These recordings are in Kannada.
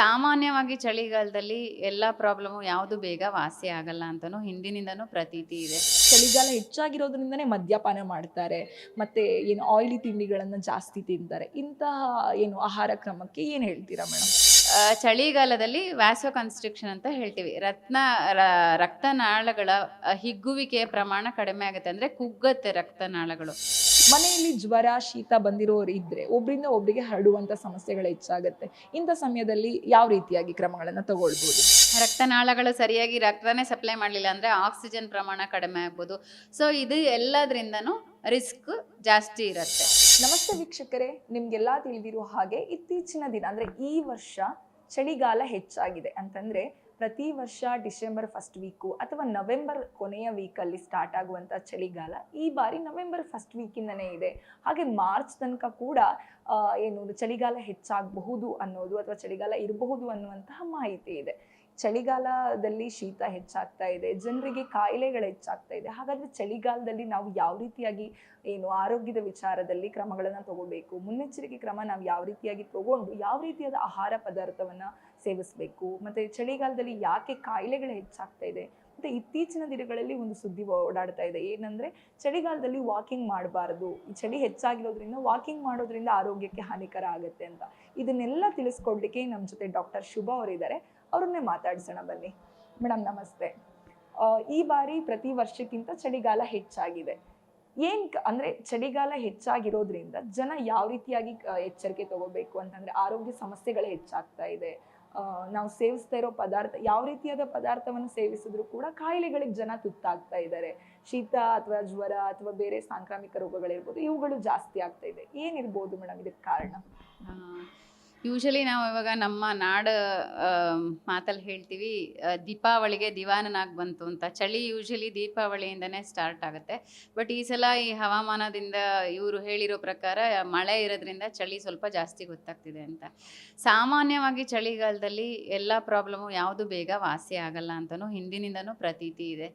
ಸಾಮಾನ್ಯವಾಗಿ ಚಳಿಗಾಲದಲ್ಲಿ ಎಲ್ಲ ಪ್ರಾಬ್ಲಮು ಯಾವುದು ಬೇಗ ವಾಸಿ ಆಗಲ್ಲ ಅಂತಲೂ ಹಿಂದಿನಿಂದನೂ ಪ್ರತೀತಿ ಇದೆ. ಚಳಿಗಾಲ ಹೆಚ್ಚಾಗಿರೋದ್ರಿಂದನೇ ಮದ್ಯಪಾನ ಮಾಡ್ತಾರೆ ಮತ್ತೆ ಏನು ಆಯಿಲಿ ತಿಂಡಿಗಳನ್ನು ಜಾಸ್ತಿ ತಿಂತಾರೆ. ಇಂತಹ ಏನು ಆಹಾರ ಕ್ರಮಕ್ಕೆ ಏನು ಹೇಳ್ತೀರಾ ಮೇಡಮ್ ಚಳಿಗಾಲದಲ್ಲಿ ವ್ಯಾಸೋ ಕನ್ಸ್ಟ್ರಿಕ್ಷನ್ ಅಂತ ಹೇಳ್ತೀವಿ. ರತ್ನ ರಕ್ತನಾಳಗಳ ಹಿಗ್ಗುವಿಕೆಯ ಪ್ರಮಾಣ ಕಡಿಮೆ ಆಗುತ್ತೆ ಅಂದರೆ ಕುಗ್ಗತ್ತೆ ರಕ್ತನಾಳಗಳು. ಮನೆಯಲ್ಲಿ ಜ್ವರ ಶೀತ ಬಂದಿರೋರು ಇದ್ರೆ ಒಬ್ಬರಿಂದ ಒಬ್ಬರಿಗೆ ಹರಡುವಂತ ಸಮಸ್ಯೆಗಳು ಹೆಚ್ಚಾಗುತ್ತೆ. ಇಂಥ ಸಮಯದಲ್ಲಿ ಯಾವ ರೀತಿಯಾಗಿ ಕ್ರಮಗಳನ್ನು ತಗೊಳ್ಬೋದು? ರಕ್ತನಾಳಗಳು ಸರಿಯಾಗಿ ರಕ್ತನೇ ಸಪ್ಲೈ ಮಾಡಲಿಲ್ಲ ಅಂದರೆ ಆಕ್ಸಿಜನ್ ಪ್ರಮಾಣ ಕಡಿಮೆ ಆಗ್ಬೋದು. ಸೊ ಇದು ಎಲ್ಲದರಿಂದನೂ ರಿಸ್ಕ್ ಜಾಸ್ತಿ ಇರುತ್ತೆ. ನಮಸ್ತೆ ವೀಕ್ಷಕರೇ ನಿಮ್ಗೆಲ್ಲ ತಿಳಿದಿರೋ ಹಾಗೆ ಇತ್ತೀಚಿನ ದಿನ ಅಂದ್ರೆ ಈ ವರ್ಷ ಚಳಿಗಾಲ ಹೆಚ್ಚಾಗಿದೆ ಅಂತಂದ್ರೆ ಪ್ರತಿ ವರ್ಷ ಡಿಸೆಂಬರ್ ಫಸ್ಟ್ ವೀಕು ಅಥವಾ ನವೆಂಬರ್ ಕೊನೆಯ ವೀಕಲ್ಲಿ ಸ್ಟಾರ್ಟ್ ಆಗುವಂಥ ಚಳಿಗಾಲ ಈ ಬಾರಿ ನವೆಂಬರ್ ಫಸ್ಟ್ ವೀಕಿಂದನೇ ಇದೆ. ಹಾಗೆ ಮಾರ್ಚ್ ತನಕ ಕೂಡ ಏನು ಚಳಿಗಾಲ ಹೆಚ್ಚಾಗಬಹುದು ಅನ್ನೋದು ಅಥವಾ ಚಳಿಗಾಲ ಇರಬಹುದು ಅನ್ನುವಂತಹ ಮಾಹಿತಿ ಇದೆ. ಚಳಿಗಾಲದಲ್ಲಿ ಶೀತ ಹೆಚ್ಚಾಗ್ತಾ ಇದೆ, ಜನರಿಗೆ ಕಾಯಿಲೆಗಳು ಹೆಚ್ಚಾಗ್ತಾ ಇದೆ, ಹಾಗಾದರೆ ಚಳಿಗಾಲದಲ್ಲಿ ನಾವು ಯಾವ ರೀತಿಯಾಗಿ ಏನು ಆರೋಗ್ಯದ ವಿಚಾರದಲ್ಲಿ ಕ್ರಮಗಳನ್ನು ತಗೋಬೇಕು, ಮುನ್ನೆಚ್ಚರಿಕೆ ಕ್ರಮ ನಾವು ಯಾವ ರೀತಿಯಾಗಿ ತಗೊಂಡು ಯಾವ ರೀತಿಯಾದ ಆಹಾರ ಪದಾರ್ಥವನ್ನು ಸೇವಿಸಬೇಕು, ಮತ್ತು ಚಳಿಗಾಲದಲ್ಲಿ ಯಾಕೆ ಕಾಯಿಲೆಗಳು ಹೆಚ್ಚಾಗ್ತಾ ಇದೆ, ಮತ್ತು ಇತ್ತೀಚಿನ ದಿನಗಳಲ್ಲಿ ಒಂದು ಸುದ್ದಿ ಓಡಾಡ್ತಾ ಇದೆ, ಏನಂದರೆ ಚಳಿಗಾಲದಲ್ಲಿ ವಾಕಿಂಗ್ ಮಾಡಬಾರ್ದು, ಈ ಚಳಿ ಹೆಚ್ಚಾಗಿರೋದ್ರಿಂದ ವಾಕಿಂಗ್ ಮಾಡೋದ್ರಿಂದ ಆರೋಗ್ಯಕ್ಕೆ ಹಾನಿಕರ ಆಗುತ್ತೆ ಅಂತ, ಇದನ್ನೆಲ್ಲ ತಿಳಿಸ್ಕೊಡ್ಲಿಕ್ಕೆ ನಮ್ಮ ಜೊತೆ ಡಾಕ್ಟರ್ ಶುಭ ಅವರಿದ್ದಾರೆ. ಅವ್ರನ್ನೇ ಮಾತಾಡ್ಸೋಣ ಬನ್ನಿ. ಮೇಡಮ್, ನಮಸ್ತೆ. ಈ ಬಾರಿ ಪ್ರತಿ ವರ್ಷಕ್ಕಿಂತ ಚಳಿಗಾಲ ಹೆಚ್ಚಾಗಿದೆ. ಏನ್ ಅಂದ್ರೆ ಚಳಿಗಾಲ ಹೆಚ್ಚಾಗಿರೋದ್ರಿಂದ ಜನ ಯಾವ ರೀತಿಯಾಗಿ ಎಚ್ಚರಿಕೆ ತಗೋಬೇಕು ಅಂತಂದ್ರೆ ಆರೋಗ್ಯ ಸಮಸ್ಯೆಗಳೇ ಹೆಚ್ಚಾಗ್ತಾ ಇದೆ. ನಾವು ಸೇವಿಸ್ತಾ ಇರೋ ಪದಾರ್ಥ, ಯಾವ ರೀತಿಯಾದ ಪದಾರ್ಥವನ್ನು ಸೇವಿಸಿದ್ರು ಕೂಡ ಕಾಯಿಲೆಗಳಿಗೆ ಜನ ತುತ್ತಾಗ್ತಾ ಇದ್ದಾರೆ. ಶೀತ ಅಥವಾ ಜ್ವರ ಅಥವಾ ಬೇರೆ ಸಾಂಕ್ರಾಮಿಕ ರೋಗಗಳಿರ್ಬೋದು, ಇವುಗಳು ಜಾಸ್ತಿ ಆಗ್ತಾ ಇದೆ. ಏನಿರ್ಬೋದು ಮೇಡಮ್, ಇದಕ್ಕೆ ಕಾರಣ? ಯೂಶಲಿ ನಾವು ಇವಾಗ ನಮ್ಮ ನಾಡ ಮಾತಲ್ಲಿ ಹೇಳ್ತೀವಿ ದೀಪಾವಳಿಗೆ ದಿವಾನನಾಗಿ ಬಂತು ಅಂತ. ಚಳಿ ಯೂಶಲಿ ದೀಪಾವಳಿಯಿಂದನೇ ಸ್ಟಾರ್ಟ್ ಆಗುತ್ತೆ. ಬಟ್ ಈ ಸಲ ಈ ಹವಾಮಾನದಿಂದ ಇವರು ಹೇಳಿರೋ ಪ್ರಕಾರ ಮಳೆ ಇರೋದ್ರಿಂದ ಚಳಿ ಸ್ವಲ್ಪ ಜಾಸ್ತಿ ಗೊತ್ತಾಗ್ತಿದೆ ಅಂತ. ಸಾಮಾನ್ಯವಾಗಿ ಚಳಿಗಾಲದಲ್ಲಿ ಎಲ್ಲ ಪ್ರಾಬ್ಲಮು ಯಾವುದು ಬೇಗ ವಾಸಿ ಆಗಲ್ಲ ಅಂತಲೂ ಹಿಂದಿನಿಂದನೂ ಪ್ರತೀತಿ ಇದೆ.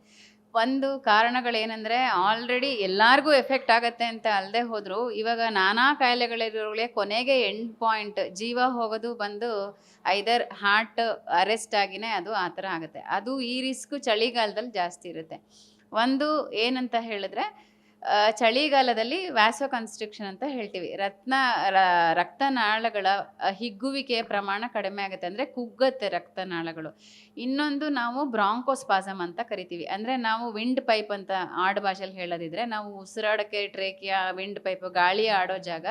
ಒಂದು ಕಾರಣಗಳೇನೆಂದರೆ ಆಲ್ರೆಡಿ ಎಲ್ಲರಿಗೂ ಎಫೆಕ್ಟ್ ಆಗುತ್ತೆ ಅಂತ ಅಲ್ಲದೆ ಹೋದರೂ. ಇವಾಗ ನಾನಾ ಕಾಯಿಲೆಗಳಿರೋಗಳೇ ಕೊನೆಗೆ ಎಂಡ್ ಪಾಯಿಂಟ್ ಜೀವ ಹೋಗೋದು ಬಂದು ಐದರ್ ಹಾರ್ಟ್ ಅರೆಸ್ಟ್ ಆಗಿನೇ ಅದು ಆ ಥರ ಆಗುತ್ತೆ. ಅದು ಈ ರಿಸ್ಕು ಚಳಿಗಾಲದಲ್ಲಿ ಜಾಸ್ತಿ ಇರುತ್ತೆ. ಒಂದು ಏನಂತ ಹೇಳಿದ್ರೆ ಚಳಿಗಾಲದಲ್ಲಿ ವ್ಯಾಸೋ ಕನ್ಸ್ಟ್ರಿಕ್ಷನ್ ಅಂತ ಹೇಳ್ತೀವಿ. ರತ್ನ ರಕ್ತನಾಳಗಳ ಹಿಗ್ಗುವಿಕೆಯ ಪ್ರಮಾಣ ಕಡಿಮೆ ಆಗುತ್ತೆ ಅಂದರೆ ಕುಗ್ಗತ್ತೆ ರಕ್ತನಾಳಗಳು. ಇನ್ನೊಂದು ನಾವು ಬ್ರಾಂಕೋಸ್ಪಾಸಮ್ ಅಂತ ಕರಿತೀವಿ. ಅಂದರೆ ನಾವು ವಿಂಡ್ ಪೈಪ್ ಅಂತ ಆಡು ಭಾಷೆಯಲ್ಲಿ ಹೇಳೋದಿದ್ರೆ ನಾವು ಉಸಿರಾಡೋಕ್ಕೆ ಟ್ರೇಕಿಯ ವಿಂಡ್ ಪೈಪ್ ಗಾಳಿ ಆಡೋ ಜಾಗ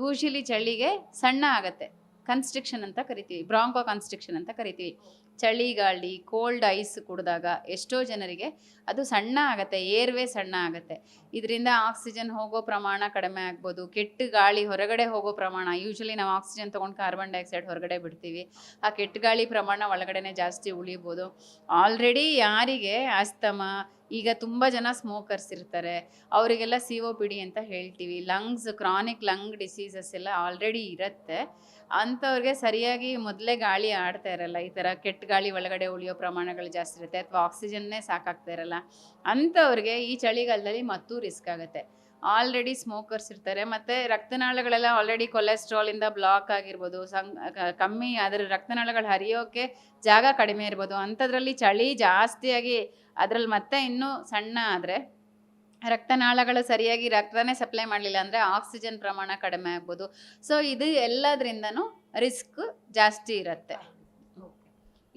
ಯೂಶಲಿ ಚಳಿಗೆ ಸಣ್ಣ ಆಗುತ್ತೆ. ಕನ್ಸ್ಟ್ರಿಕ್ಷನ್ ಅಂತ ಕರಿತೀವಿ ಬ್ರಾಂಕೋ ಕನ್ಸ್ಟ್ರಿಕ್ಷನ್ ಅಂತ ಕರಿತೀವಿ. ಚಳಿಗಾಳಿ ಕೋಲ್ಡ್ ಐಸ್ ಕುಡಿದಾಗ ಎಷ್ಟೋ ಜನರಿಗೆ ಅದು ಸಣ್ಣ ಆಗುತ್ತೆ, ಏರ್ವೇ ಸಣ್ಣ ಆಗುತ್ತೆ. ಇದರಿಂದ ಆಕ್ಸಿಜನ್ ಹೋಗೋ ಪ್ರಮಾಣ ಕಡಿಮೆ ಆಗ್ಬೋದು, ಕೆಟ್ಟ ಗಾಳಿ ಹೊರಗಡೆ ಹೋಗೋ ಪ್ರಮಾಣ ಯೂಶಲಿ ನಾವು ಆಕ್ಸಿಜನ್ ತೊಗೊಂಡು ಕಾರ್ಬನ್ ಡೈಆಕ್ಸೈಡ್ ಹೊರಗಡೆ ಬಿಡ್ತೀವಿ. ಆ ಕೆಟ್ಟ ಗಾಳಿ ಪ್ರಮಾಣ ಒಳಗಡೆನೆ ಜಾಸ್ತಿ ಉಳಿಬೋದು. ಆಲ್ರೆಡಿ ಯಾರಿಗೆ ಅಸ್ತಮ, ಈಗ ತುಂಬ ಜನ ಸ್ಮೋಕರ್ಸ್ ಇರ್ತಾರೆ, ಅವರಿಗೆಲ್ಲ ಸಿ ಒ ಪಿ ಡಿ ಅಂತ ಹೇಳ್ತೀವಿ. ಲಂಗ್ಸ್ ಕ್ರಾನಿಕ್ ಲಂಗ್ ಡಿಸೀಸಸ್ ಎಲ್ಲ ಆಲ್ರೆಡಿ ಇರುತ್ತೆ. ಅಂಥವ್ರಿಗೆ ಸರಿಯಾಗಿ ಮೊದಲೇ ಗಾಳಿ ಆಡ್ತಾ ಇರಲ್ಲ, ಈ ಥರ ಕೆಟ್ಟ ಗಾಳಿ ಒಳಗಡೆ ಉಳಿಯೋ ಪ್ರಮಾಣಗಳು ಜಾಸ್ತಿ ಇರುತ್ತೆ ಅಥವಾ ಆಕ್ಸಿಜನ್ನೇ ಸಾಕಾಗ್ತಾ ಇರಲ್ಲ, ಅಂಥವ್ರಿಗೆ ಈ ಚಳಿಗಾಲದಲ್ಲಿ ಮತ್ತೂ ರಿಸ್ಕ್ ಆಗುತ್ತೆ. ಆಲ್ರೆಡಿ ಸ್ಮೋಕರ್ಸ್ ಇರ್ತಾರೆ, ಮತ್ತು ರಕ್ತನಾಳಗಳೆಲ್ಲ ಆಲ್ರೆಡಿ ಕೊಲೆಸ್ಟ್ರಾಲಿಂದ ಬ್ಲಾಕ್ ಆಗಿರ್ಬೋದು, ಸಂ ಕಮ್ಮಿ ಅದರ ರಕ್ತನಾಳಗಳು ಹರಿಯೋಕ್ಕೆ ಜಾಗ ಕಡಿಮೆ ಇರ್ಬೋದು, ಅಂಥದ್ರಲ್ಲಿ ಚಳಿ ಜಾಸ್ತಿಯಾಗಿ ಅದರಲ್ಲಿ ಮತ್ತೆ ಇನ್ನೂ ಸಣ್ಣ ಆದರೆ ರಕ್ತನಾಳಗಳು ಸರಿಯಾಗಿ ರಕ್ತನೇ ಸಪ್ಲೈ ಮಾಡಲಿಲ್ಲ ಅಂದರೆ ಆಕ್ಸಿಜನ್ ಪ್ರಮಾಣ ಕಡಿಮೆ ಆಗ್ಬೋದು. ಸೊ ಇದು ಎಲ್ಲದರಿಂದನೂ ರಿಸ್ಕ್ ಜಾಸ್ತಿ ಇರುತ್ತೆ.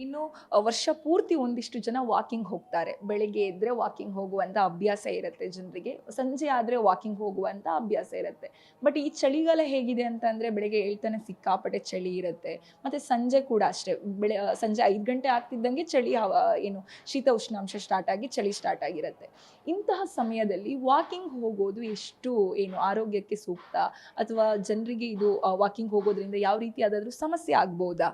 ಇನ್ನು ವರ್ಷ ಪೂರ್ತಿ ಒಂದಿಷ್ಟು ಜನ ವಾಕಿಂಗ್ ಹೋಗ್ತಾರೆ. ಬೆಳಿಗ್ಗೆ ಎದ್ದರೆ ವಾಕಿಂಗ್ ಹೋಗುವಂತ ಅಭ್ಯಾಸ ಇರುತ್ತೆ ಜನರಿಗೆ. ಸಂಜೆ ಆದ್ರೆ ವಾಕಿಂಗ್ ಹೋಗುವಂತ ಅಭ್ಯಾಸ ಇರುತ್ತೆ. ಬಟ್ ಈ ಚಳಿಗಾಲ ಹೇಗಿದೆ ಅಂತಂದ್ರೆ ಬೆಳಿಗ್ಗೆ ಹೇಳ್ತಾನೆ ಸಿಕ್ಕಾಪಟ್ಟೆ ಚಳಿ ಇರುತ್ತೆ. ಮತ್ತೆ ಸಂಜೆ ಕೂಡ ಅಷ್ಟೇ. ಬೆಳೆ ಸಂಜೆ ಐದು ಗಂಟೆ ಆಗ್ತಿದ್ದಂಗೆ ಚಳಿ ಏನು, ಶೀತ ಉಷ್ಣಾಂಶ ಸ್ಟಾರ್ಟ್ ಆಗಿ ಚಳಿ ಸ್ಟಾರ್ಟ್ ಆಗಿರುತ್ತೆ. ಇಂತಹ ಸಮಯದಲ್ಲಿ ವಾಕಿಂಗ್ ಹೋಗೋದು ಎಷ್ಟು, ಏನು, ಆರೋಗ್ಯಕ್ಕೆ ಸೂಕ್ತ? ಅಥವಾ ಜನರಿಗೆ ಇದು ವಾಕಿಂಗ್ ಹೋಗೋದ್ರಿಂದ ಯಾವ ರೀತಿಯಾದಾದ್ರೂ ಸಮಸ್ಯೆ ಆಗ್ಬೋದಾ?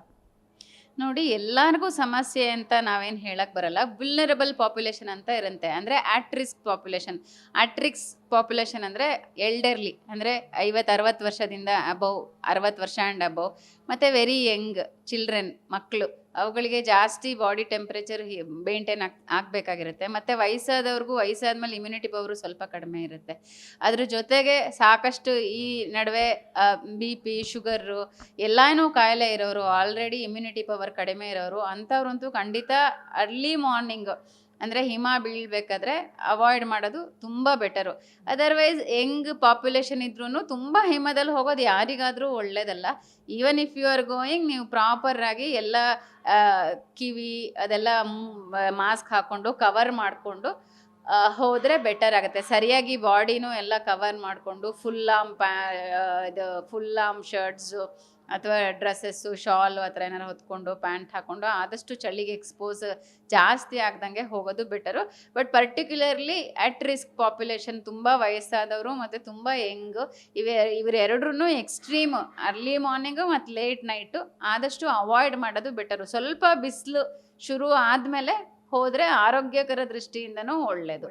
ನೋಡಿ, ಎಲ್ಲರಿಗೂ ಸಮಸ್ಯೆ ಅಂತ ನಾವೇನು ಹೇಳಕ್ ಬರಲ್ಲ. ವಿಲ್ನರಬಲ್ ಪಾಪ್ಯುಲೇಷನ್ ಅಂತ ಇರುತ್ತೆ. ಅಂದರೆ at risk population at risk population ಅಂದರೆ ಎಲ್ಡರ್ಲಿ ಅಂದರೆ ಐವತ್ತು ಅರವತ್ತು ವರ್ಷದಿಂದ ಅಬೌವ್ ಅರವತ್ತು ವರ್ಷ ಆ್ಯಂಡ್ ಅಬೌವ್ ಮತ್ತು ವೆರಿ ಯಂಗ್ ಚಿಲ್ಡ್ರನ್ ಮಕ್ಕಳು ಅವುಗಳಿಗೆ ಜಾಸ್ತಿ ಬಾಡಿ ಟೆಂಪ್ರೇಚರ್ ಮೇಂಟೈನ್ ಆಗ್, ಆಗಬೇಕಾಗಿರುತ್ತೆ. ಮತ್ತು ವಯಸ್ಸಾದವ್ರಿಗೂ, ವಯಸ್ಸಾದ್ಮೇಲೆ ಇಮ್ಯುನಿಟಿ ಪವರು ಸ್ವಲ್ಪ ಕಡಿಮೆ ಇರುತ್ತೆ. ಅದ್ರ ಜೊತೆಗೆ ಸಾಕಷ್ಟು ಈ ನಡುವೆ ಬಿ ಪಿ ಶುಗರು ಎಲ್ಲನೂ ಕಾಯಿಲೆ ಇರೋರು ಆಲ್ರೆಡಿ ಇಮ್ಯುನಿಟಿ ಪವರ್ ಕಡಿಮೆ ಇರೋರು, ಅಂಥವ್ರಂತೂ ಖಂಡಿತ ಅರ್ಲಿ ಮಾರ್ನಿಂಗ್ ಅಂದರೆ ಹಿಮ ಬೀಳಬೇಕಾದ್ರೆ ಅವಾಯ್ಡ್ ಮಾಡೋದು ತುಂಬ ಬೆಟರು ಅದರ್ವೈಸ್ ಹೆಂಗ್ ಪಾಪ್ಯುಲೇಷನ್ ಇದ್ರೂ ತುಂಬ ಹಿಮದಲ್ಲಿ ಹೋಗೋದು ಯಾರಿಗಾದರೂ ಒಳ್ಳೇದಲ್ಲ. Even if you are going ನೀವು ಪ್ರಾಪರಾಗಿ ಎಲ್ಲ ಕಿವಿ ಅದೆಲ್ಲ ಮಾಸ್ಕ್ ಹಾಕ್ಕೊಂಡು ಕವರ್ ಮಾಡಿಕೊಂಡು ಹೋದರೆ ಬೆಟರ್ ಆಗುತ್ತೆ. ಸರಿಯಾಗಿ ಬಾಡಿನೂ ಎಲ್ಲ ಕವರ್ ಮಾಡಿಕೊಂಡು ಫುಲ್ ಆಮ್ ಪ್ಯಾ ಇದು ಫುಲ್ ಆಮ್ ಶರ್ಟ್ಸು ಅಥವಾ ಡ್ರೆಸ್ಸಸ್ಸು, ಶಾಲು ಆ ಥರ ಏನಾರು ಹೊತ್ಕೊಂಡು, ಪ್ಯಾಂಟ್ ಹಾಕ್ಕೊಂಡು ಆದಷ್ಟು ಚಳಿಗೆ ಎಕ್ಸ್ಪೋಸ್ ಜಾಸ್ತಿ ಆಗ್ದಂಗೆ ಹೋಗೋದು better. But particularly at risk population ತುಂಬ ವಯಸ್ಸಾದವರು ಮತ್ತು ತುಂಬ ಯಂಗ್ ಇವೆ ಇವರೆರಡ್ರೂ ಎಕ್ಸ್ಟ್ರೀಮ್ ಅರ್ಲಿ ಮಾರ್ನಿಂಗು ಮತ್ತು ಲೇಟ್ ನೈಟು ಆದಷ್ಟು ಅವಾಯ್ಡ್ ಮಾಡೋದು ಬೆಟರು. ಸ್ವಲ್ಪ ಬಿಸಿಲು ಶುರು ಆದಮೇಲೆ ಹೋದರೆ ಆರೋಗ್ಯಕರ ದೃಷ್ಟಿಯಿಂದನೂ ಒಳ್ಳೆಯದು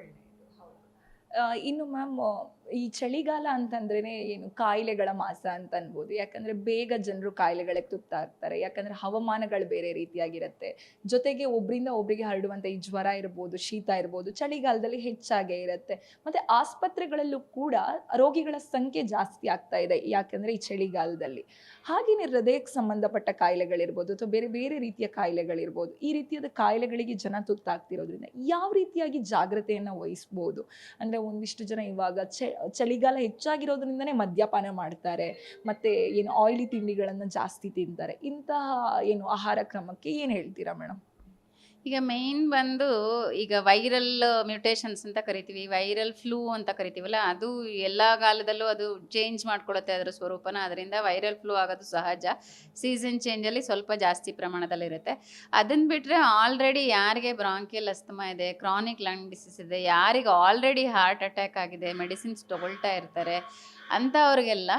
ಇನ್ನು ಮ್ಯಾಮ್ ಈ ಚಳಿಗಾಲ ಅಂತಂದ್ರೇ ಏನು ಕಾಯಿಲೆಗಳ ಮಾಸ ಅಂತ ಅನ್ಬೋದು. ಯಾಕಂದ್ರೆ ಬೇಗ ಜನರು ಕಾಯಿಲೆಗಳಿಗೆ ತುತ್ತಾಗ್ತಾರೆ ಯಾಕಂದ್ರೆ ಹವಾಮಾನಗಳು ಬೇರೆ ರೀತಿಯಾಗಿರುತ್ತೆ. ಜೊತೆಗೆ ಒಬ್ಬರಿಂದ ಒಬ್ಬರಿಗೆ ಹರಡುವಂತ ಈ ಜ್ವರ ಇರ್ಬೋದು, ಶೀತ ಇರ್ಬೋದು, ಚಳಿಗಾಲದಲ್ಲಿ ಹೆಚ್ಚಾಗೇ ಇರುತ್ತೆ. ಮತ್ತೆ ಆಸ್ಪತ್ರೆಗಳಲ್ಲೂ ಕೂಡ ರೋಗಿಗಳ ಸಂಖ್ಯೆ ಜಾಸ್ತಿ ಆಗ್ತಾ ಇದೆ, ಯಾಕಂದ್ರೆ ಈ ಚಳಿಗಾಲದಲ್ಲಿ. ಹಾಗೇನೆ ಹೃದಯಕ್ಕೆ ಸಂಬಂಧಪಟ್ಟ ಕಾಯಿಲೆಗಳಿರ್ಬೋದು ಅಥವಾ ಬೇರೆ ಬೇರೆ ರೀತಿಯ ಕಾಯಿಲೆಗಳಿರ್ಬೋದು, ಈ ರೀತಿಯಾದ ಕಾಯಿಲೆಗಳಿಗೆ ಜನ ತುತ್ತಾಗ್ತಿರೋದ್ರಿಂದ ಯಾವ ರೀತಿಯಾಗಿ ಜಾಗ್ರತೆಯನ್ನು ವಹಿಸ್ಬೋದು? ಅಂದ್ರೆ ಒಂದಿಷ್ಟು ಜನ ಇವಾಗ ಚ ಚಳಿಗಾಲ ಹೆಚ್ಚಾಗಿರೋದ್ರಿಂದನೇ ಮದ್ಯಪಾನ ಮಾಡ್ತಾರೆ. ಮತ್ತು ಏನು ಆಯಿಲಿ ತಿಂಡಿಗಳನ್ನು ಜಾಸ್ತಿ ತಿಂತಾರೆ. ಇಂತಹ ಏನು ಆಹಾರ ಕ್ರಮಕ್ಕೆ ಏನು ಹೇಳ್ತೀರಾ ಮೇಡಮ್ ಈಗ ಮೇನ್ ಬಂದು ಈಗ ವೈರಲ್ ಮ್ಯೂಟೇಷನ್ಸ್ ಅಂತ ಕರಿತೀವಿ ವೈರಲ್ ಫ್ಲೂ ಅಂತ ಕರಿತೀವಲ್ಲ, ಅದು ಎಲ್ಲ ಕಾಲದಲ್ಲೂ ಅದು ಚೇಂಜ್ ಮಾಡ್ಕೊಳುತ್ತೆ ಅದರ ಸ್ವರೂಪನ. ಅದರಿಂದ ವೈರಲ್ ಫ್ಲೂ ಆಗೋದು ಸಹಜ. ಸೀಸನ್ ಚೇಂಜಲ್ಲಿ ಸ್ವಲ್ಪ ಜಾಸ್ತಿ ಪ್ರಮಾಣದಲ್ಲಿರುತ್ತೆ ಅದನ್ನು ಬಿಟ್ಟರೆ ಆಲ್ರೆಡಿ ಯಾರಿಗೆ ಬ್ರಾಂಕಿಯಲ್ ಅಸ್ತಮ ಇದೆ ಕ್ರಾನಿಕ್ ಲಂಗ್ ಡಿಸೀಸ್ ಇದೆ, ಯಾರಿಗೆ ಆಲ್ರೆಡಿ ಹಾರ್ಟ್ ಅಟ್ಯಾಕ್ ಆಗಿದೆ ಮೆಡಿಸಿನ್ಸ್ ತೊಗೊಳ್ತಾ ಇರ್ತಾರೆ ಅಂಥವ್ರಿಗೆಲ್ಲ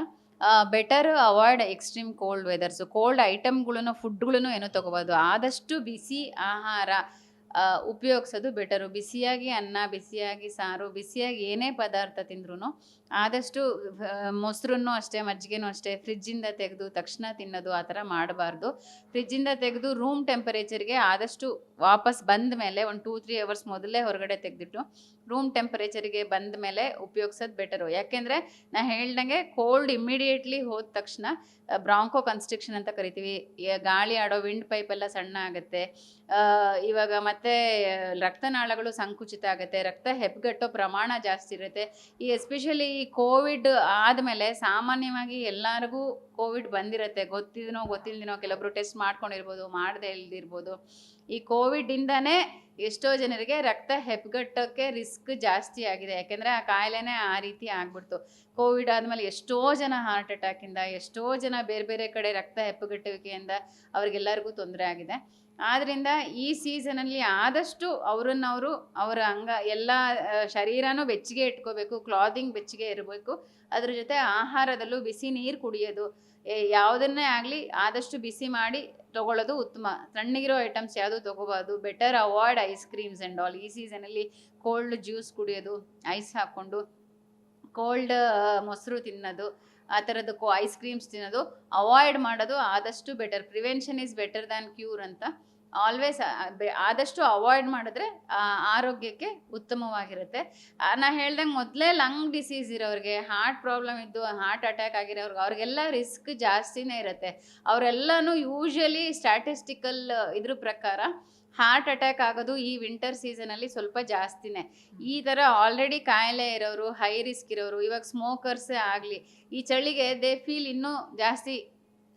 better avoid extreme cold weathers cold ಐಟಮ್ಗಳನ್ನು ಫುಡ್ಗಳನ್ನು ಏನೂ ತೊಗೋಬೋದು ಆದಷ್ಟು ಬಿಸಿ ಆಹಾರ ಉಪಯೋಗಿಸೋದು ಬೆಟರು ಬಿಸಿಯಾಗಿ ಅನ್ನ, ಬಿಸಿಯಾಗಿ ಸಾರು, ಬಿಸಿಯಾಗಿ ಏನೇ ಪದಾರ್ಥ ತಿಂದ್ರೂ ಆದಷ್ಟು ಮೊಸರನ್ನು ಅಷ್ಟೇ, ಮಜ್ಜಿಗೆನೂ ಅಷ್ಟೇ ಫ್ರಿಜ್ಜಿಂದ ತೆಗೆದು ತಕ್ಷಣ ತಿನ್ನೋದು ಆ ಥರ ಮಾಡಬಾರ್ದು. ಫ್ರಿಜ್ಜಿಂದ ತೆಗೆದು ರೂಮ್ ಟೆಂಪರೇಚರ್ಗೆ ಆದಷ್ಟು ವಾಪಸ್ ಬಂದ ಮೇಲೆ ಒಂದು ಟೂ ತ್ರೀ ಅವರ್ಸ್ ಮೊದಲೇ ಹೊರಗಡೆ ತೆಗೆದಿಟ್ಟು ರೂಮ್ ಟೆಂಪರೇಚರ್ಗೆ ಬಂದ ಮೇಲೆ ಉಪಯೋಗಿಸೋದು ಬೆಟರು ಯಾಕೆಂದರೆ ನಾ ಹೇಳ್ದಂಗೆ ಕೋಲ್ಡ್ ಇಮ್ಮಿಡಿಯೇಟ್ಲಿ ಹೋದ ತಕ್ಷಣ ಬ್ರಾಂಕೋ ಕನ್ಸ್ಟ್ರಿಕ್ಷನ್ ಅಂತ ಕರಿತೀವಿ. ಗಾಳಿ ಆಡೋ ವಿಂಡ್ ಪೈಪ್ ಎಲ್ಲ ಸಣ್ಣ ಆಗುತ್ತೆ. ಇವಾಗ ಮತ್ತೆ ರಕ್ತನಾಳಗಳು ಸಂಕುಚಿತ ಆಗುತ್ತೆ. ರಕ್ತ ಹೆಪ್ಪುಗಟ್ಟೋ ಪ್ರಮಾಣ ಜಾಸ್ತಿ ಇರುತ್ತೆ. ಈ ಎಸ್ಪೆಷಲಿ ಕೋವಿಡ್ ಆದಮೇಲೆ ಸಾಮಾನ್ಯವಾಗಿ ಎಲ್ಲರಿಗೂ ಕೋವಿಡ್ ಬಂದಿರುತ್ತೆ. ಗೊತ್ತಿದನೋ ಗೊತ್ತಿಲ್ದಿನೋ ಕೆಲವೊಬ್ರು ಟೆಸ್ಟ್ ಮಾಡ್ಕೊಂಡಿರ್ಬೋದು ಮಾಡದೇ ಇಲ್ದಿರ್ಬೋದು. ಈ ಕೋವಿಡಿಂದನೇ ಎಷ್ಟೋ ಜನರಿಗೆ ರಕ್ತ ಹೆಪ್ಗಟ್ಟೋಕ್ಕೆ ರಿಸ್ಕ್ ಜಾಸ್ತಿ ಆಗಿದೆ. ಯಾಕೆಂದರೆ ಆ ಕಾಯಿಲೆನೇ ಆ ರೀತಿ ಆಗ್ಬಿಡ್ತು. ಕೋವಿಡ್ ಆದಮೇಲೆ ಎಷ್ಟೋ ಜನ ಹಾರ್ಟ್ ಅಟ್ಯಾಕಿಂದ, ಎಷ್ಟೋ ಜನ ಬೇರೆ ಬೇರೆ ಕಡೆ ರಕ್ತ ಹೆಪ್ಪುಗಟ್ಟುವಿಕೆಯಿಂದ ಅವ್ರಿಗೆಲ್ಲರಿಗೂ ತೊಂದರೆ ಆಗಿದೆ. ಆದ್ದರಿಂದ ಈ ಸೀಸನಲ್ಲಿ ಆದಷ್ಟು ಅವರನ್ನವರು ಅವರ ಅಂಗ, ಎಲ್ಲ ಶರೀರನೂ ಬೆಚ್ಚಗೆ ಇಟ್ಕೋಬೇಕು, ಕ್ಲಾದಿಂಗ್ ಬೆಚ್ಚಗೆ ಇರಬೇಕು. ಅದ್ರ ಜೊತೆ ಆಹಾರದಲ್ಲೂ ಬಿಸಿ ನೀರು ಕುಡಿಯೋದು ಯಾವುದನ್ನೇ ಆಗಲಿ ಆದಷ್ಟು ಬಿಸಿ ಮಾಡಿ ತಗೊಳ್ಳೋದು ಉತ್ತಮ. ತಣ್ಣಗಿರೋ ಐಟಮ್ಸ್ ಯಾವುದು ತೊಗೋಬಾರ್ದು. Better avoid ice creams and all ಈ ಸೀಸನಲ್ಲಿ ಕೋಲ್ಡ್ ಜ್ಯೂಸ್ ಕುಡಿಯೋದು ಐಸ್ ಹಾಕ್ಕೊಂಡು ಕೋಲ್ಡ್ ಮೊಸರು ತಿನ್ನೋದು, ಆ ಥರದ್ದು ಕೋ ಐಸ್ ಕ್ರೀಮ್ಸ್ ತಿನ್ನೋದು ಅವಾಯ್ಡ್ ಮಾಡೋದು ಆದಷ್ಟು better prevention is better than cure ಅಂತ ಆಲ್ವೇಸ್ ಆದಷ್ಟು ಅವಾಯ್ಡ್ ಮಾಡಿದ್ರೆ ಆರೋಗ್ಯಕ್ಕೆ ಉತ್ತಮವಾಗಿರುತ್ತೆ. ನಾ ಹೇಳ್ದಂಗೆ ಮೊದಲೇ ಲಂಗ್ ಡಿಸೀಸ್ ಇರೋರಿಗೆ ಹಾರ್ಟ್ ಪ್ರಾಬ್ಲಮ್ ಇದ್ದು ಹಾರ್ಟ್ ಅಟ್ಯಾಕ್ ಆಗಿರೋರ್ಗೆ, ಅವ್ರಿಗೆಲ್ಲ ರಿಸ್ಕ್ ಜಾಸ್ತಿನೇ ಇರುತ್ತೆ. ಅವರೆಲ್ಲನೂ ಯೂಶಲಿ ಸ್ಟ್ಯಾಟಿಸ್ಟಿಕಲ್ ಇದ್ರ ಪ್ರಕಾರ ಹಾರ್ಟ್ ಅಟ್ಯಾಕ್ ಆಗೋದು ಈ ವಿಂಟರ್ ಸೀಸನಲ್ಲಿ ಸ್ವಲ್ಪ ಜಾಸ್ತಿನೇ. ಈ ಥರ ಆಲ್ರೆಡಿ ಕಾಯಿಲೆ ಇರೋರು ಹೈ ರಿಸ್ಕ್ ಇರೋರು, ಇವಾಗ ಸ್ಮೋಕರ್ಸೇ ಆಗಲಿ, ಈ ಚಳಿಗೆ ದೇ ಫೀಲ್ ಇನ್ನೂ ಜಾಸ್ತಿ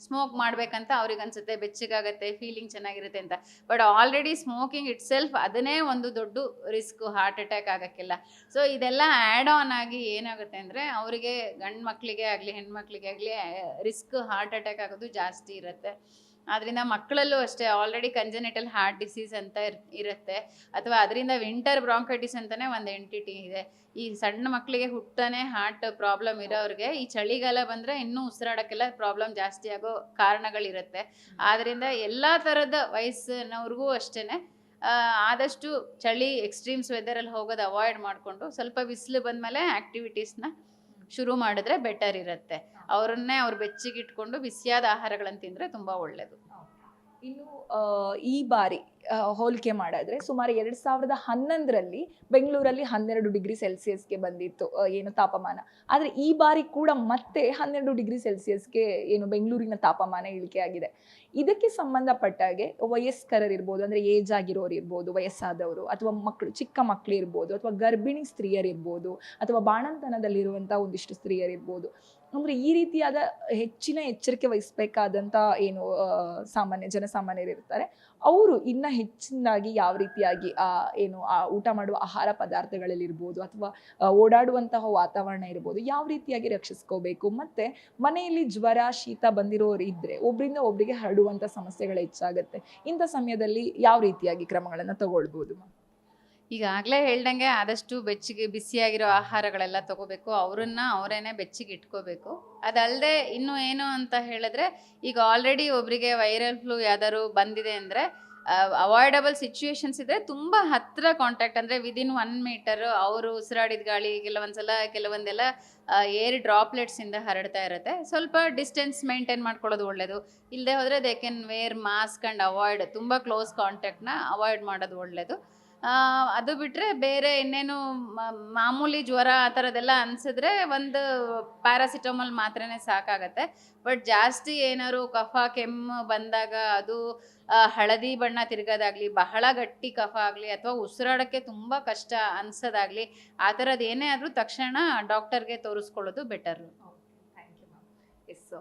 ಸ್ಮೋಕ್ ಮಾಡ್ಬೇಕಂತ ಅವ್ರಿಗೆ ಅನ್ಸುತ್ತೆ ಬೆಚ್ಚಗಾಗತ್ತೆ ಫೀಲಿಂಗ್ ಚೆನ್ನಾಗಿರುತ್ತೆ ಅಂತ. But already smoking itself ಅದನ್ನೇ ಒಂದು ದೊಡ್ಡ ರಿಸ್ಕ್ ಹಾರ್ಟ್ ಅಟ್ಯಾಕ್ ಆಗೋಕ್ಕೆಲ್ಲ. ಸೊ ಇದೆಲ್ಲ ಆ್ಯಡ್ ಆನ್ ಆಗಿ ಏನಾಗುತ್ತೆ ಅಂದರೆ ಅವರಿಗೆ ಗಂಡು ಮಕ್ಕಳಿಗೆ ಆಗಲಿ, ಹೆಣ್ಮಕ್ಳಿಗೆ ಆಗಲಿ ರಿಸ್ಕ್ ಹಾರ್ಟ್ ಅಟ್ಯಾಕ್ ಆಗೋದು ಜಾಸ್ತಿ ಇರುತ್ತೆ. ಆದ್ದರಿಂದ ಮಕ್ಕಳಲ್ಲೂ ಅಷ್ಟೇ ಆಲ್ರೆಡಿ ಕಂಜನೆಟಲ್ ಹಾರ್ಟ್ ಡಿಸೀಸ್ ಅಂತ ಇರ್- ಇರುತ್ತೆ. ಅಥವಾ ಅದರಿಂದ ವಿಂಟರ್ ಬ್ರಾಂಕೈಟಿಸ್ ಅಂತಲೇ ಒಂದು ಎಂಟಿಟಿ ಇದೆ. ಈ ಸಣ್ಣ ಮಕ್ಕಳಿಗೆ ಹುಟ್ಟನೆ ಹಾರ್ಟ್ ಪ್ರಾಬ್ಲಮ್ ಇರೋರಿಗೆ ಈ ಚಳಿಗಾಲ ಬಂದರೆ ಇನ್ನೂ ಉಸಿರಾಡೋಕ್ಕೆಲ್ಲ ಪ್ರಾಬ್ಲಮ್ ಜಾಸ್ತಿ ಆಗೋ ಕಾರಣಗಳಿರುತ್ತೆ. ಆದ್ದರಿಂದ ಎಲ್ಲ ಥರದ ವಯಸ್ಸಿನವ್ರಿಗೂ ಅಷ್ಟೇ ಆದಷ್ಟು ಚಳಿ ಎಕ್ಸ್ಟ್ರೀಮ್ಸ್ ವೆದರಲ್ಲಿ ಹೋಗೋದು ಅವಾಯ್ಡ್ ಮಾಡಿಕೊಂಡು ಸ್ವಲ್ಪ ಬಿಸಿಲು ಬಂದಮೇಲೆ ಆ್ಯಕ್ಟಿವಿಟೀಸ್ನ ಶುರು ಮಾಡಿದ್ರೆ ಬೆಟರ್ ಇರುತ್ತೆ. ಅವ್ರನ್ನೇ ಅವ್ರು ಬೆಚ್ಚಗಿಟ್ಕೊಂಡು ಬಿಸಿಯಾದ ಆಹಾರಗಳನ್ನು ತಿಂದರೆ ತುಂಬ ಒಳ್ಳೆಯದು ಇನ್ನು ಈ ಬಾರಿ ಹೋಲಿಕೆ ಮಾಡಿದ್ರೆ ಸುಮಾರು ಎರಡು ಸಾವಿರದ ಹನ್ನೊಂದರಲ್ಲಿ ಬೆಂಗಳೂರಲ್ಲಿ ಹನ್ನೆರಡು ಡಿಗ್ರಿ ಸೆಲ್ಸಿಯಸ್ಗೆ ಬಂದಿತ್ತು ಏನು ತಾಪಮಾನ. ಆದರೆ ಈ ಬಾರಿ ಕೂಡ ಮತ್ತೆ ಹನ್ನೆರಡು ಡಿಗ್ರಿ ಸೆಲ್ಸಿಯಸ್ಗೆ ಏನು ಬೆಂಗಳೂರಿನ ತಾಪಮಾನ ಇಳಿಕೆ ಆಗಿದೆ. ಇದಕ್ಕೆ ಸಂಬಂಧಪಟ್ಟಾಗೆ ವಯಸ್ಕರರಿರ್ಬೋದು ಅಂದರೆ ಏಜ್ ಆಗಿರೋರು ಇರ್ಬೋದು, ವಯಸ್ಸಾದವರು, ಅಥವಾ ಮಕ್ಕಳು ಚಿಕ್ಕ ಮಕ್ಕಳು ಇರ್ಬೋದು, ಅಥವಾ ಗರ್ಭಿಣಿ ಸ್ತ್ರೀಯರಿರ್ಬೋದು ಅಥವಾ ಬಾಣಂತನದಲ್ಲಿರುವಂಥ ಒಂದಿಷ್ಟು ಸ್ತ್ರೀಯರಿರ್ಬೋದು ಅಂದ್ರೆ ಈ ರೀತಿಯಾದ ಹೆಚ್ಚಿನ ಎಚ್ಚರಿಕೆ ವಹಿಸಬೇಕಾದಂತ ಏನು ಸಾಮಾನ್ಯ ಜನಸಾಮಾನ್ಯರು ಇರ್ತಾರೆ. ಅವರು ಇನ್ನ ಹೆಚ್ಚಿನದಾಗಿ ಯಾವ ರೀತಿಯಾಗಿ ಆ ಏನು ಆ ಊಟ ಮಾಡುವ ಆಹಾರ ಪದಾರ್ಥಗಳಲ್ಲಿರ್ಬೋದು ಅಥವಾ ಆ, ಓಡಾಡುವಂತಹ ವಾತಾವರಣ ಇರ್ಬೋದು ಯಾವ ರೀತಿಯಾಗಿ ರಕ್ಷಿಸ್ಕೋಬೇಕು? ಮತ್ತೆ ಮನೆಯಲ್ಲಿ ಜ್ವರ ಶೀತ ಬಂದಿರೋರು ಇದ್ರೆ ಒಬ್ಬರಿಂದ ಒಬ್ಬರಿಗೆ ಹರಡುವಂತ ಸಮಸ್ಯೆಗಳು ಹೆಚ್ಚಾಗುತ್ತೆ. ಇಂಥ ಸಮಯದಲ್ಲಿ ಯಾವ ರೀತಿಯಾಗಿ ಕ್ರಮಗಳನ್ನು ತಗೊಳ್ಬೋದು ಮ್ಯಾಮ್? ಈಗಾಗಲೇ ಹೇಳ್ದಂಗೆ ಆದಷ್ಟು ಬೆಚ್ಚಗೆ ಬಿಸಿಯಾಗಿರೋ ಆಹಾರಗಳೆಲ್ಲ ತಗೋಬೇಕು. ಅವರನ್ನ ಅವರೇನೆ ಬೆಚ್ಚಗೆ ಇಟ್ಕೋಬೇಕು. ಅದಲ್ಲದೆ ಇನ್ನು ಏನು ಅಂತ ಹೇಳಿದ್ರೆ ಈಗ ಆಲ್ರೆಡಿ ಒಬ್ರಿಗೆ ವೈರಲ್ ಫ್ಲೂ ಯಾವ್ದಾದ್ರು ಬಂದಿದೆ ಅಂದರೆ ಅವಾಯ್ಡಬಲ್ ಸಿಚುವೇಶನ್ಸ್ ಇದ್ರೆ ತುಂಬ ಹತ್ತಿರ ಕಾಂಟ್ಯಾಕ್ಟ್ ಅಂದರೆ ವಿದಿನ್ ಒನ್ ಮೀಟರ್ ಅವರು ಉಸಿರಾಡಿದ ಗಾಳಿ ಕೆಲವೊಂದ್ಸಲ ಕೆಲವೊಂದೆಲ್ಲ ಏರ್ ಡ್ರಾಪ್ಲೆಟ್ಸಿಂದ ಹರಡ್ತಾ ಇರುತ್ತೆ. ಸ್ವಲ್ಪ ಡಿಸ್ಟೆನ್ಸ್ ಮೇಂಟೈನ್ ಮಾಡ್ಕೊಳ್ಳೋದು ಒಳ್ಳೆಯದು ಇಲ್ಲದೆ ಹೋದರೆ they can wear mask and avoid ತುಂಬ ಕ್ಲೋಸ್ ಕಾಂಟ್ಯಾಕ್ಟ್ನ ಅವಾಯ್ಡ್ ಮಾಡೋದು ಒಳ್ಳೆಯದು ಆ, ಅದು ಬಿಟ್ಟರೆ ಬೇರೆ ಇನ್ನೇನು ಮಾಮೂಲಿ ಜ್ವರ ಆ ಥರದ್ದೆಲ್ಲ ಅನಿಸಿದ್ರೆ ಒಂದು ಪ್ಯಾರಾಸಿಟಮಲ್ ಮಾತ್ರನೇ ಸಾಕಾಗತ್ತೆ. ಬಟ್ ಜಾಸ್ತಿ ಏನಾದ್ರು ಕಫ, ಕೆಮ್ಮು ಬಂದಾಗ ಅದು ಹಳದಿ ಬಣ್ಣ ತಿರ್ಗೋದಾಗ್ಲಿ, ಬಹಳ ಗಟ್ಟಿ ಕಫ ಆಗಲಿ ಅಥವಾ ಉಸಿರಾಡೋಕ್ಕೆ ತುಂಬ ಕಷ್ಟ ಅನ್ಸೋದಾಗ್ಲಿ, ಆ ಥರದ್ದು ಏನೇ ಆದರೂ ತಕ್ಷಣ ಡಾಕ್ಟರ್ಗೆ ತೋರಿಸ್ಕೊಳ್ಳೋದು ಬೆಟರು. ಎಸ್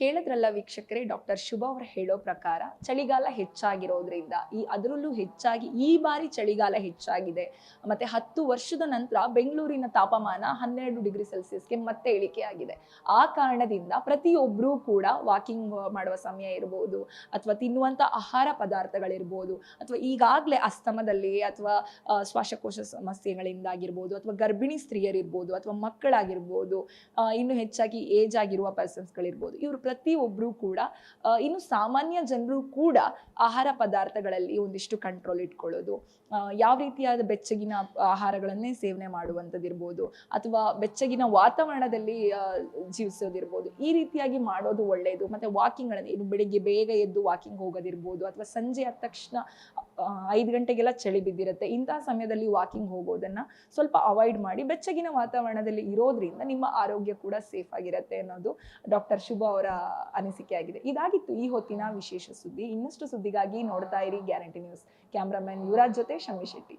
ಕೇಳಿದ್ರಲ್ಲ ವೀಕ್ಷಕರೇ, ಡಾಕ್ಟರ್ ಶುಭ ಅವರು ಹೇಳೋ ಪ್ರಕಾರ ಚಳಿಗಾಲ ಹೆಚ್ಚಾಗಿರೋದ್ರಿಂದ ಈ ಅದರಲ್ಲೂ ಹೆಚ್ಚಾಗಿ ಈ ಬಾರಿ ಚಳಿಗಾಲ ಹೆಚ್ಚಾಗಿದೆ. ಮತ್ತೆ ಹತ್ತು ವರ್ಷದ ನಂತರ ಬೆಂಗಳೂರಿನ ತಾಪಮಾನ ಹನ್ನೆರಡು ಡಿಗ್ರಿ ಸೆಲ್ಸಿಯಸ್ಗೆ ಮತ್ತೆ ಇಳಿಕೆಯಾಗಿದೆ. ಆ ಕಾರಣದಿಂದ ಪ್ರತಿಯೊಬ್ಬರೂ ಕೂಡ ವಾಕಿಂಗ್ ಮಾಡುವ ಸಮಯ ಇರ್ಬೋದು, ಅಥವಾ ತಿನ್ನುವಂಥ ಆಹಾರ ಪದಾರ್ಥಗಳಿರ್ಬೋದು, ಅಥವಾ ಈಗಾಗಲೇ ಅಸ್ತಮದಲ್ಲಿ ಅಥವಾ ಶ್ವಾಸಕೋಶ ಸಮಸ್ಯೆಗಳಿಂದಾಗಿರ್ಬೋದು, ಅಥವಾ ಗರ್ಭಿಣಿ ಸ್ತ್ರೀಯರಿರ್ಬೋದು, ಅಥವಾ ಮಕ್ಕಳಾಗಿರ್ಬೋದು ಇನ್ನು ಹೆಚ್ಚಾಗಿ ಏಜ್ ಆಗಿರುವ ಪರ್ಸನ್ಸ್ಗಳಿರ್ಬೋದು ಇವರು ಪ್ರತಿಯೊಬ್ಬರು ಕೂಡ ಇನ್ನು ಸಾಮಾನ್ಯ ಜನರು ಕೂಡ ಆಹಾರ ಪದಾರ್ಥಗಳಲ್ಲಿ ಒಂದಿಷ್ಟು ಕಂಟ್ರೋಲ್ ಇಟ್ಕೊಳ್ಳೋದು. ಯಾವ ರೀತಿಯಾದ ಬೆಚ್ಚಗಿನ ಆಹಾರಗಳನ್ನೇ ಸೇವನೆ ಮಾಡುವಂಥದ್ದಿರ್ಬೋದು, ಅಥವಾ ಬೆಚ್ಚಗಿನ ವಾತಾವರಣದಲ್ಲಿ ಜೀವಿಸೋದಿರ್ಬೋದು, ಈ ರೀತಿಯಾಗಿ ಮಾಡೋದು ಒಳ್ಳೆಯದು ಮತ್ತೆ ವಾಕಿಂಗ್ಗಳನ್ನು ಇನ್ನು ಬೆಳಿಗ್ಗೆ ಬೇಗ ಎದ್ದು ವಾಕಿಂಗ್ ಹೋಗೋದಿರ್ಬೋದು, ಅಥವಾ ಸಂಜೆ ಆದ ತಕ್ಷಣ ಐದು ಗಂಟೆಗೆಲ್ಲ ಚಳಿ ಬಿದ್ದಿರುತ್ತೆ. ಇಂಥ ಸಮಯದಲ್ಲಿ ವಾಕಿಂಗ್ ಹೋಗೋದನ್ನು ಸ್ವಲ್ಪ ಅವಾಯ್ಡ್ ಮಾಡಿ ಬೆಚ್ಚಗಿನ ವಾತಾವರಣದಲ್ಲಿ ಇರೋದ್ರಿಂದ ನಿಮ್ಮ ಆರೋಗ್ಯ ಕೂಡ ಸೇಫ್ ಆಗಿರುತ್ತೆ ಅನ್ನೋದು ಡಾಕ್ಟರ್ ಶುಭ ಅವರ ಅನಿಸಿಕೆ ಆಗಿದೆ. ಇದಾಗಿತ್ತು ಈ ಹೊತ್ತಿನ ವಿಶೇಷ ಸುದ್ದಿ. ಇನ್ನಷ್ಟು ಸುದ್ದಿಗಾಗಿ ನೋಡ್ತಾ ಇರಿ ಗ್ಯಾರಂಟಿ ನ್ಯೂಸ್. ಕ್ಯಾಮ್ರಾಮನ್ ಯುವರಾಜ್ ಜೊತೆ ಶಮಿ ಶೆಟ್ಟಿ